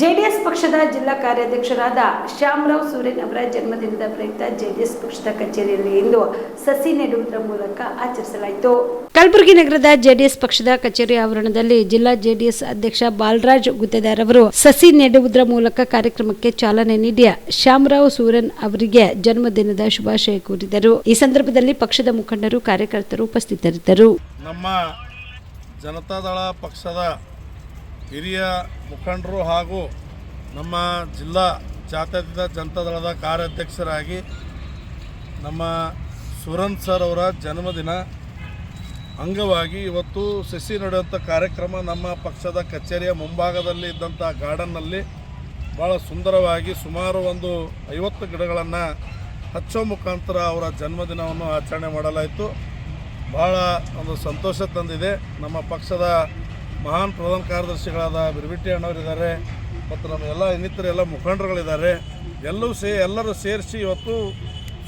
JDS ಪಕ್ಷದ ಜಿಲ್ಲಾ ಕಾರ್ಯಾಧ್ಯಕ್ಷರಾದ ಶ್ಯಾಮರಾವ್ ಸೂರೇನ್ ಅವರ ಜನ್ಮದಿನದ ಪ್ರಯುಕ್ತ ಜೆಡಿಎಸ್ ಪಕ್ಷದ ಕಚೇರಿಯಲ್ಲಿ ಇಂದು ಸಸಿ ನೆಡುವುದರ ಮೂಲಕ ಆಚರಿಸಲಾಯಿತು. ಕಲಬುರಗಿ ನಗರದ ಜೆಡಿಎಸ್ ಪಕ್ಷದ ಕಚೇರಿ ಆವರಣದಲ್ಲಿ ಜಿಲ್ಲಾ ಜೆಡಿಎಸ್ ಅಧ್ಯಕ್ಷ ಬಾಲರಾಜ್ ಗುತ್ತೇದಾರ್ ಅವರು ಸಸಿ ನೆಡುವುದರ ಮೂಲಕ ಕಾರ್ಯಕ್ರಮಕ್ಕೆ ಚಾಲನೆ ನೀಡಿ ಶ್ಯಾಮರಾವ್ ಸೂರನ್ ಅವರಿಗೆ ಜನ್ಮದಿನದ ಶುಭಾಶಯ ಕೋರಿದರು. ಈ ಸಂದರ್ಭದಲ್ಲಿ ಪಕ್ಷದ ಮುಖಂಡರು ಕಾರ್ಯಕರ್ತರು ಉಪಸ್ಥಿತರಿದ್ದರು. ನಮ್ಮ ಜನತಾದಳ ಪಕ್ಷದ ಹಿರಿಯ ಮುಖಂಡರು ಹಾಗೂ ನಮ್ಮ ಜಿಲ್ಲಾ ಜಾತ್ಯತೀತ ಜನತಾದಳದ ಕಾರ್ಯಾಧ್ಯಕ್ಷರಾಗಿ ನಮ್ಮ ಸುರನ್ ಸರ್ ಅವರ ಜನ್ಮದಿನ ಅಂಗವಾಗಿ ಇವತ್ತು ಸಸಿ ನಡೆಯುವಂಥ ಕಾರ್ಯಕ್ರಮ ನಮ್ಮ ಪಕ್ಷದ ಕಚೇರಿಯ ಮುಂಭಾಗದಲ್ಲಿ ಇದ್ದಂಥ ಗಾರ್ಡನ್ನಲ್ಲಿ ಭಾಳ ಸುಂದರವಾಗಿ ಸುಮಾರು ಒಂದು ಐವತ್ತು ಗಿಡಗಳನ್ನು ಹಚ್ಚೋ ಮುಖಾಂತರ ಅವರ ಜನ್ಮದಿನವನ್ನು ಆಚರಣೆ ಮಾಡಲಾಯಿತು. ಭಾಳ ಒಂದು ಸಂತೋಷ ತಂದಿದೆ. ನಮ್ಮ ಪಕ್ಷದ ಮಹಾನ್ ಪ್ರಧಾನ ಕಾರ್ಯದರ್ಶಿಗಳಾದ ಬಿರ್ಬಿಟ್ಟಿ ಅಣ್ಣವರಿದ್ದಾರೆ, ಮತ್ತು ನಮ್ಮ ಎಲ್ಲ ಇನ್ನಿತರ ಎಲ್ಲ ಮುಖಂಡರುಗಳಿದ್ದಾರೆ. ಎಲ್ಲರೂ ಸೇ, ಎಲ್ಲರೂ ಸೇರಿಸಿ ಇವತ್ತು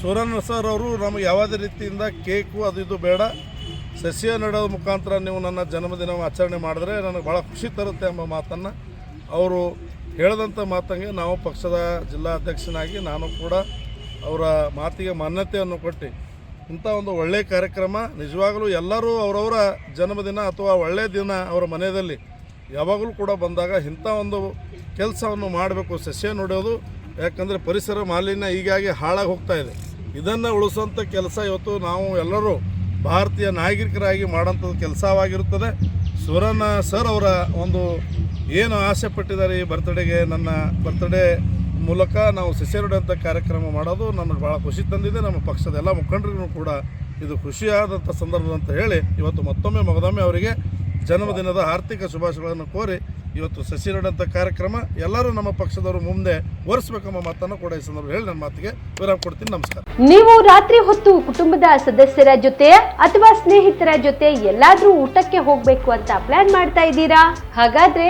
ಸೂರ್ಯನ ಸರ್ ಅವರು ನಮಗೆ ಯಾವುದೇ ರೀತಿಯಿಂದ ಕೇಕು ಅದು ಇದು ಬೇಡ. ಸಸ್ಯ ನೆಡೋದ ಮುಖಾಂತರ ನೀವು ನನ್ನ ಜನ್ಮದಿನ ಆಚರಣೆ ಮಾಡಿದ್ರೆ ನನಗೆ ಭಾಳ ಖುಷಿ ತರುತ್ತೆ ಎಂಬ ಮಾತನ್ನು ಅವರು ಹೇಳಿದಂಥ ಮಾತಂಗೆ ನಾವು ಪಕ್ಷದ ಜಿಲ್ಲಾಧ್ಯಕ್ಷನಾಗಿ ನಾನು ಕೂಡ ಅವರ ಮಾತಿಗೆ ಮಾನ್ಯತೆಯನ್ನು ಕೊಟ್ಟು. ಇಂಥ ಒಂದು ಒಳ್ಳೆಯ ಕಾರ್ಯಕ್ರಮ ನಿಜವಾಗಲೂ ಎಲ್ಲರೂ ಅವರವರ ಜನ್ಮದಿನ ಅಥವಾ ಒಳ್ಳೆಯ ದಿನ ಅವರ ಮನೆಯಲ್ಲಿ ಯಾವಾಗಲೂ ಕೂಡ ಬಂದಾಗ ಇಂಥ ಒಂದು ಕೆಲಸವನ್ನು ಮಾಡಬೇಕು, ಸಸ್ಯ ನೋಡೋದು, ಯಾಕಂದರೆ ಪರಿಸರ ಮಾಲಿನ್ಯ ಹೀಗಾಗಿ ಹಾಳಾಗಿ ಹೋಗ್ತಾ ಇದೆ. ಇದನ್ನು ಉಳಿಸುವಂಥ ಕೆಲಸ ಇವತ್ತು ನಾವು ಎಲ್ಲರೂ ಭಾರತೀಯ ನಾಗರಿಕರಾಗಿ ಮಾಡೋಂಥದ್ದು ಕೆಲಸವಾಗಿರುತ್ತದೆ. ಸುರನ ಸರ್ ಅವರ ಒಂದು ಏನು ಆಸೆ ಪಟ್ಟಿದ್ದಾರೆ ಈ ಬರ್ತ್ಡೇಗೆ ನನ್ನ ಬರ್ತ್ಡೇ ಮೂಲಕ ನಾವು ಸಸ್ಯರುಡಂಥ ಕಾರ್ಯಕ್ರಮ ಮಾಡೋದು ನನಗೆ ಭಾಳ ಖುಷಿ ತಂದಿದೆ. ನಮ್ಮ ಪಕ್ಷದ ಎಲ್ಲ ಮುಖಂಡರಿಗೂ ಕೂಡ ಇದು ಖುಷಿಯಾದಂಥ ಸಂದರ್ಭ ಅಂತ ಹೇಳಿ ಇವತ್ತು ಮತ್ತೊಮ್ಮೆ ಮಗದೊಮ್ಮೆ ಅವರಿಗೆ ಜನ್ಮದಿನದ ಆರ್ಥಿಕ ಶುಭಾಶಯಗಳನ್ನು ಕೋರಿ ಇವತ್ತು ಸಸ್ಯರುಡಂಥ ಕಾರ್ಯಕ್ರಮ ಎಲ್ಲರೂ ನಮ್ಮ ಪಕ್ಷದವರು ಮುಂದೆ ಒರೆಸಬೇಕೆಂಬ ಮಾತನ್ನು ಕೂಡ ಈ ಸಂದರ್ಭ ಹೇಳಿ ನನ್ನ ಮಾತಿಗೆ ವಿರಾಮ ಕೊಡ್ತೀನಿ. ನಮಸ್ಕಾರ. ನೀವು ರಾತ್ರಿ ಹೊತ್ತು ಕುಟುಂಬದ ಸದಸ್ಯರ ಜೊತೆ ಅಥವಾ ಸ್ನೇಹಿತರ ಜೊತೆ ಎಲ್ಲಾದ್ರೂ ಊಟಕ್ಕೆ ಹೋಗ್ಬೇಕು ಅಂತ ಪ್ಲಾನ್ ಮಾಡ್ತಾ ಇದ್ದೀರಾ? ಹಾಗಾದ್ರೆ